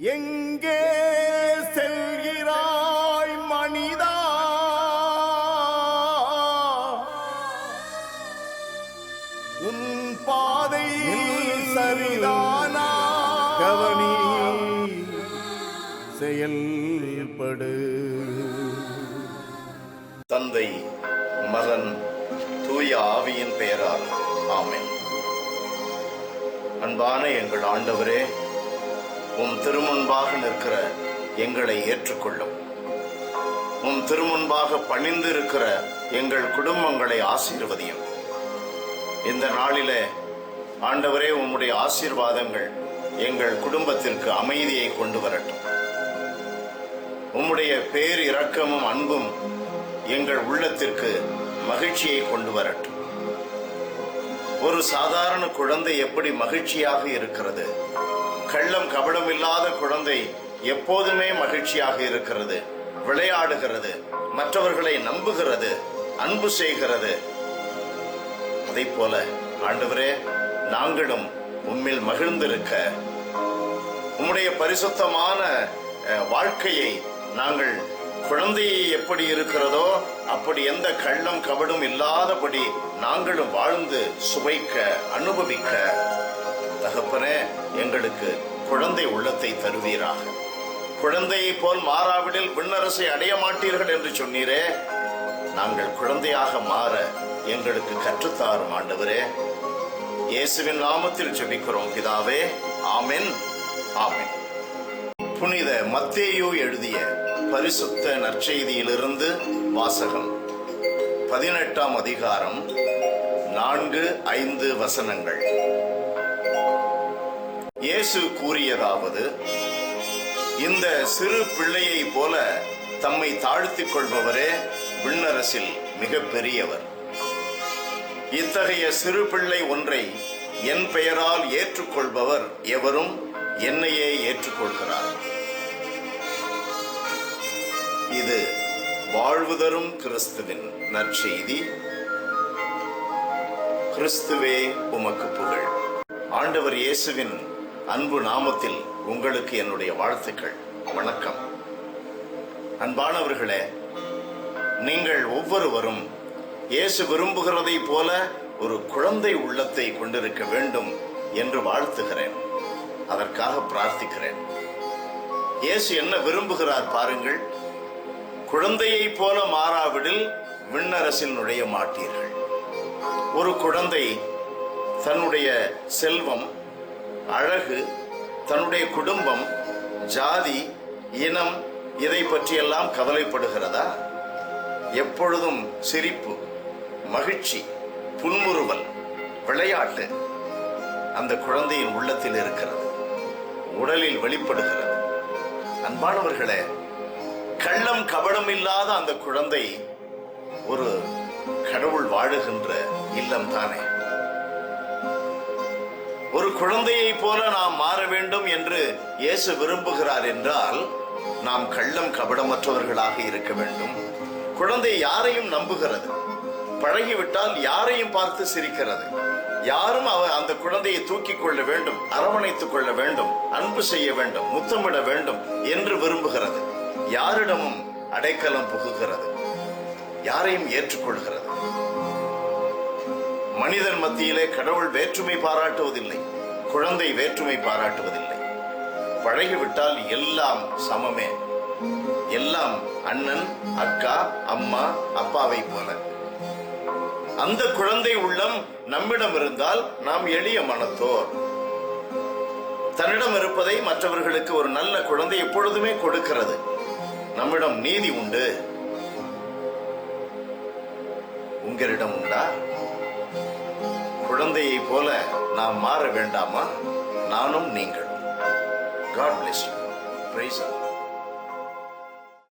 எங்கே செல்கிறாய் மனிதா? உன் பாதை சரிதானா? கவனி செயல்படு. தந்தை மகன் தூய ஆவியின் பெயரால். ஆமேன். அன்பான எங்கள் ஆண்டவரே உம் திருமுன்பாக நிற்கிற எங்களை ஏற்றுக்கொள்ளும். உம் திருமுன்பாக பணிந்து இருக்கிற எங்கள் குடும்பங்களை ஆசீர்வதியும். இந்த நாளிலே ஆண்டவரே உம்முடைய ஆசீர்வாதங்கள் எங்கள் குடும்பத்திற்கு அமைதியை கொண்டு வரட்டும். உம்முடைய பேர் இரக்கமும் அன்பும் எங்கள் உள்ளத்திற்கு மகிழ்ச்சியை கொண்டு வரட்டும். ஒரு சாதாரண குழந்தை எப்படி மகிழ்ச்சியாக இருக்கிறது? கள்ளம் கபடம் இல்லாத குழந்தை எப்போதுமே மகிழ்ச்சியாக இருக்கிறது விளையாடுகிறது மற்றவர்களை நம்புகிறது அன்பு செய்கிறது. அதை போல ஆண்டவரே நாங்களும் உம்மில் மகிழ்ந்திருக்க உம்முடைய பரிசுத்தமான வாழ்க்கையை நாங்கள் குழந்தையை எப்படி இருக்கிறதோ அப்படி எந்த கள்ளம் கபடும் இல்லாதபடி நாங்களும் வாழ்ந்து சுவைக்க அனுபவிக்க தகப்பனே எங்களுக்கு குழந்தை உள்ளத்தை தருவீராக. குழந்தையைப் போல் மாறாவிடில் விண்ணரசை அடைய மாட்டீர்கள் என்று சொன்னீரே. நாங்கள் குழந்தையாக மாற எங்களுக்கு கற்றுத்தாரும் ஆண்டவரே. இயேசுவின் நாமத்தில் ஜெபிக்கிறோம் பிதாவே. ஆமென். ஆமென். புனித மத்தேயு எழுதிய பரிசுத்த நற்செய்தியிலிருந்து வாசகம். பதினெட்டாம் அதிகாரம் நான்கு ஐந்து வசனங்கள். இயேசு கூறியதாவது இந்த சிறு பிள்ளையை போல தம்மை தாழ்த்திக் கொள்பவரே விண்ணரசில் மிக பெரியவர் இத்தகைய சிறு பிள்ளை ஒன்றை என் பெயரால் ஏற்றுக்கொள்பவர் எவரும் என்னையே ஏற்றுக்கொள்கிறார். இது வாழ்வுதரும் கிறிஸ்துவின் நற்செய்தி. கிறிஸ்துவே உமக்கு புகழ். ஆண்டவர் இயேசுவின் அன்பு நாமத்தில் உங்களுக்கு என்னுடைய வாழ்த்துக்கள். வணக்கம். அன்பானவர்களே நீங்கள் ஒவ்வொருவரும் இயேசு விரும்புகிறதை போல ஒரு குழந்தை உள்ளத்தை கொண்டிருக்க வேண்டும் என்று வாழ்த்துகிறேன். அதற்காக பிரார்த்திக்கிறேன். இயேசு என்ன விரும்புகிறார் பாருங்கள். குழந்தையைப் போல மாறாவிடில் விண்ணரசில் நுழைய மாட்டீர்கள். ஒரு குழந்தை தன்னுடைய செல்வம் அழகு தன்னுடைய குடும்பம் ஜாதி இனம் இதை பற்றியெல்லாம் கவலைப்படுகிறதா? எப்பொழுதும் சிரிப்பு மகிழ்ச்சி புன்முறுவல் விளையாட்டு அந்த குழந்தையின் உள்ளத்தில் இருக்கிறது. உடலில் வெளிப்படுகிறது. அன்பானவர்களே கள்ளம் கபடம் இல்லாத அந்த குழந்தை ஒரு கடவுள் வாழுகின்ற இல்லம் தானே. ஒரு குழந்தையை போல நாம் மாற வேண்டும் என்று இயேசு விரும்புகிறார் என்றால் நாம் கள்ளம் கபடமற்றவர்களாக இருக்க வேண்டும். குழந்தை யாரையும் நம்புகிறது. பழகிவிட்டால் யாரையும் பார்த்து சிரிக்கிறது. யாரும் அவ அந்த குழந்தையை தூக்கிக் கொள்ள வேண்டும் அரவணைத்துக் கொள்ள வேண்டும் அன்பு செய்ய வேண்டும் முத்தமிட வேண்டும் என்று விரும்புகிறது. யாரிடமும் அடைக்கலம் புகுகிறது. யாரையும் ஏற்றுக்கொள்கிறது. மனிதன் மத்தியிலே கடவுள் வேற்றுமை பாராட்டுவதில்லை குழந்தை வேற்றுமை பாராட்டுவதில்லை. பழகிவிட்டால் எல்லாம் சமமே. எல்லாம் அண்ணன் அக்கா அம்மா அப்பாவை போல. அந்த குழந்தை உள்ளம் நம்மிடம் இருந்தால் நாம் எளிய மனத்தோர். தன்னிடம் இருப்பதை மற்றவர்களுக்கு ஒரு நல்ல குழந்தை எப்பொழுதுமே கொடுக்கிறது. நம்மிடம் நீதி உண்டு. உங்களிடம் உண்டா? குழந்தையை போல நாம் மாற வேண்டாமா? நானும் நீங்களும் காட் பிளஸ் யூ பிரைஸ்